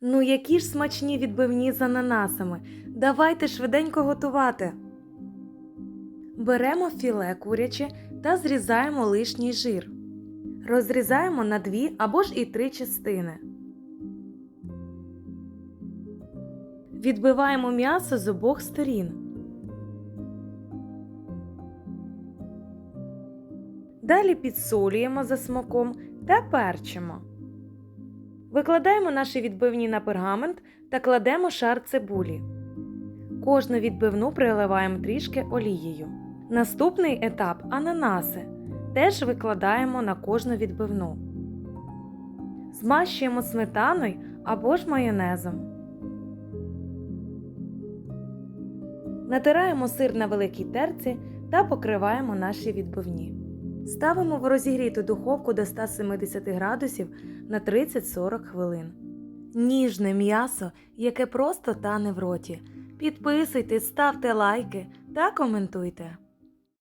Ну, які ж смачні відбивні з ананасами. Давайте швиденько готувати. Беремо філе куряче та зрізаємо лишній жир. Розрізаємо на дві або ж і три частини. Відбиваємо м'ясо з обох сторін. Далі підсолюємо за смаком та перчимо. Викладаємо наші відбивні на пергамент та кладемо шар цибулі. Кожну відбивну приливаємо трішки олією. Наступний етап ананаси. Теж викладаємо на кожну відбивну. Змащуємо сметаною або ж майонезом. Натираємо сир на великій терці та покриваємо наші відбивні. Ставимо в розігріту духовку до 170 градусів на 30-40 хвилин. Ніжне м'ясо, яке просто тане в роті. Підписуйтесь, ставте лайки та коментуйте.